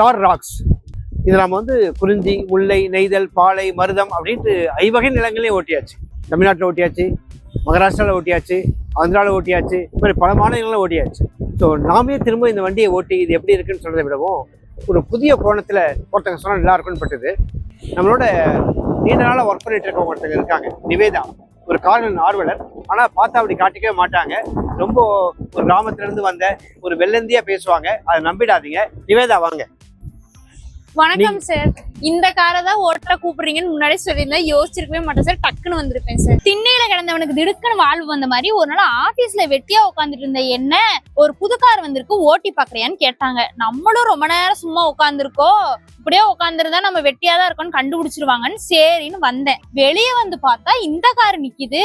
Star rocks இது நம்ம வந்து குறிஞ்சி முல்லை நெய்தல் பாலை மருதம் அப்படின்ட்டு ஐவகை நிலங்களையும் ஓட்டியாச்சு. தமிழ்நாட்டில் ஓட்டியாச்சு மகாராஷ்டிராவில் ஓட்டியாச்சு ஆந்திராவில் ஓட்டியாச்சு இது மாதிரி பல மாநிலங்களில் ஓட்டியாச்சு. ஸோ நாமே திரும்ப இந்த வண்டியை ஓட்டி இது எப்படி இருக்குன்னு சொல்கிறத விடவும் ஒரு புதிய கோணத்தில் ஒருத்தங்க சொன்னால் நல்லா இருக்கும்னு பட்டது. நம்மளோட நீண்ட நாளாக ஒர்க் பண்ணிட்டு இருக்கவங்க ஒருத்தங்க இருக்காங்க. நிவேதா. ஒரு கார்டன் ஆர்வலர். ஆனால் பார்த்தா அப்படி காட்டிக்கவே மாட்டாங்க. ரொம்ப ஒரு கிராமத்துலேருந்து வந்த ஒரு வெள்ளந்தியாக பேசுவாங்க. அதை நம்பிடாதீங்க. நிவேதா வாங்க. வணக்கம் சார். இந்த காரை தான் ஓட்ட கூப்பிடுறீங்கன்னு முன்னாடி சொல்லியிருந்தா யோசிச்சிருக்கவே மாட்டேன் சார். டக்குன்னு வந்திருப்பேன் சார். திண்ணையில கிடந்தவனுக்கு திடுக்குன்னு வாழ்வு வந்த மாதிரி ஒரு நாள் ஆபீஸ்ல வெட்டியா உட்காந்துட்டு இருந்த என்ன ஒரு புது கார் வந்திருக்கு ஓட்டி பாக்குறியான்னு கேட்டாங்க. நம்மளும் ரொம்ப நேரம் சும்மா உட்காந்துருக்கோம் இப்படியே உட்காந்துருந்தா நம்ம வெட்டியா தான் இருக்கோம்னு கண்டுபிடிச்சிருவாங்கன்னு சரின்னு வந்தேன். வெளியே வந்து பார்த்தா இந்த கார் நிக்குது.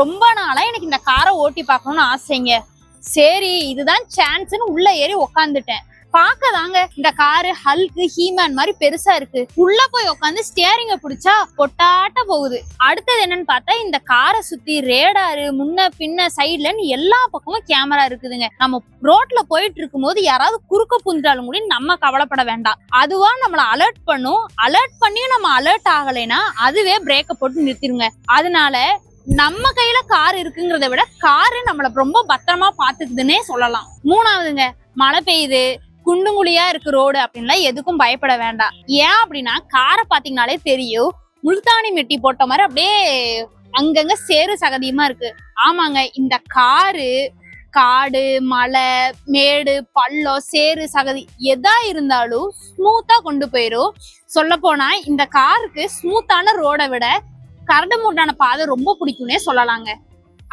ரொம்ப நாளா எனக்கு இந்த காரை ஓட்டி பார்க்கணும்னு ஆசைங்க. சரி இதுதான் சான்ஸ்னு உள்ள ஏறி உக்காந்துட்டேன் பாக்கதாங்க இந்த காரு ஹல்கு ஹீமேன் மாதிரி பெருசா இருக்கு. உள்ள போய் உட்காந்து ஸ்டேரிங்க பிடிச்சா பொட்டாட்ட போகுது. அடுத்தது என்னன்னு பார்த்தா இந்த காரை சுத்தி ரேடாரு முன்ன பின்ன சைடுலன்னு எல்லா பக்கமும் கேமரா இருக்குதுங்க. நம்ம ரோட்ல போயிட்டு இருக்கும்போது யாராவது குறுக்க புந்துட்டாலும் கூட நம்ம கவலைப்பட வேண்டாம். அதுவா நம்மளை அலர்ட் பண்ணும். அலர்ட் பண்ணியும் நம்ம அலர்ட் ஆகலைன்னா அதுவே பிரேக்க போட்டு நிறுத்திடுங்க அதனால நம்ம கையில கார் இருக்குங்கிறத விட காரு நம்மள ரொம்ப பத்திரமா பாத்துக்குதுன்னே சொல்லலாம். மூணாவதுங்க மழை பெய்யுது. குண்டுங்குழியா இருக்கு ரோடு அப்படின்லாம் எதுக்கும் பயப்பட வேண்டாம். ஏன் அப்படின்னா காரை பாத்தீங்கனாலே தெரியும். முல்தானி மெட்டி போட்ட மாதிரி அப்படியே அங்கங்க சேரு சகதியமா இருக்கு. ஆமாங்க இந்த காரு காடு மலை மேடு பள்ளம் சேரு சகதி எதா இருந்தாலும் ஸ்மூத்தா கொண்டு போயிரும். சொல்ல போனா இந்த காருக்கு ஸ்மூத்தான ரோடை விட கரடு மூட்டான பாதை ரொம்ப பிடிக்கும்னே சொல்லலாங்க.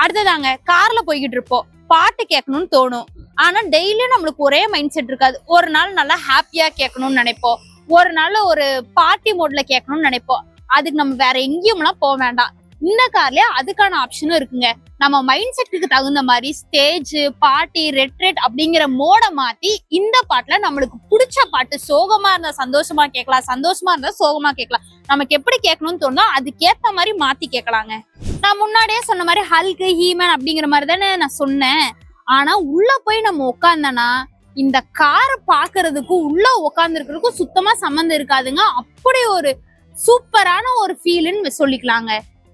அடுத்ததாங்க கார்ல போய்கிட்டு இருப்போம். பாட்டு கேட்கணும்னு தோணும். ஆனா டெய்லியும் நம்மளுக்கு ஒரே மைண்ட் செட் இருக்காது. ஒரு நாள் நல்லா ஹாப்பியா கேட்கணும்னு நினைப்போம். ஒரு நாள் ஒரு பார்ட்டி மோட்ல கேட்கணும்னு நினைப்போம். அதுக்கு நம்ம வேற எங்கேயும்லாம் போக வேண்டாம். இந்த கார்லயே அதுக்கான ஆப்ஷனும் இருக்குங்க. நம்ம மைண்ட் செட்டுக்கு தகுந்த மாதிரி ஸ்டேஜ் பார்ட்டி ரெட்ரேட் அப்படிங்கிற மோட மாத்தி இந்த பாட்டுல நம்மளுக்கு பிடிச்ச பாட்டு சோகமா இருந்தா சந்தோஷமா கேட்கலாம். சந்தோஷமா இருந்தா சோகமா கேட்கலாம். நமக்கு எப்படி கேட்கணும்னு தோணுதோ அதுக்கேத்த மாதிரி மாத்தி கேட்கலாங்க. நான் முன்னாடியே சொன்ன மாதிரி ஹல்கு ஹீமன் அப்படிங்கிற மாதிரி தானே நான் சொன்னேன். ஆனா உள்ள போய் நம்ம உட்காந்தனா இந்த காரை பாக்குறதுக்கும் உள்ள உட்காந்துருக்கிறதுக்கும் சுத்தமா சம்மந்தம் இருக்காதுங்க. அப்படி ஒரு சூப்பரான ஒரு ஃபீல்னு சொல்லிக்கலாங்க.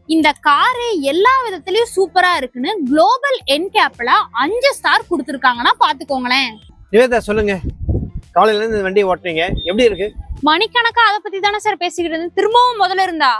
இந்த காரு எல்லா விதத்திலயும் சூப்பரா இருக்குன்னு குளோபல் என்கேப்ல அஞ்சு ஸ்டார் கொடுத்துருக்காங்கன்னா பாத்துக்கோங்களேன். நிவேதா சொல்லுங்க. காலையில இருந்து வண்டியை ஓட்டுறீங்க. எப்படி இருக்கு? மணிக்கணக்கா அதை பத்தி தானே சார் பேசிக்கிட்டு இருந்தேன். திரும்பவும் முதல்ல இருந்தா?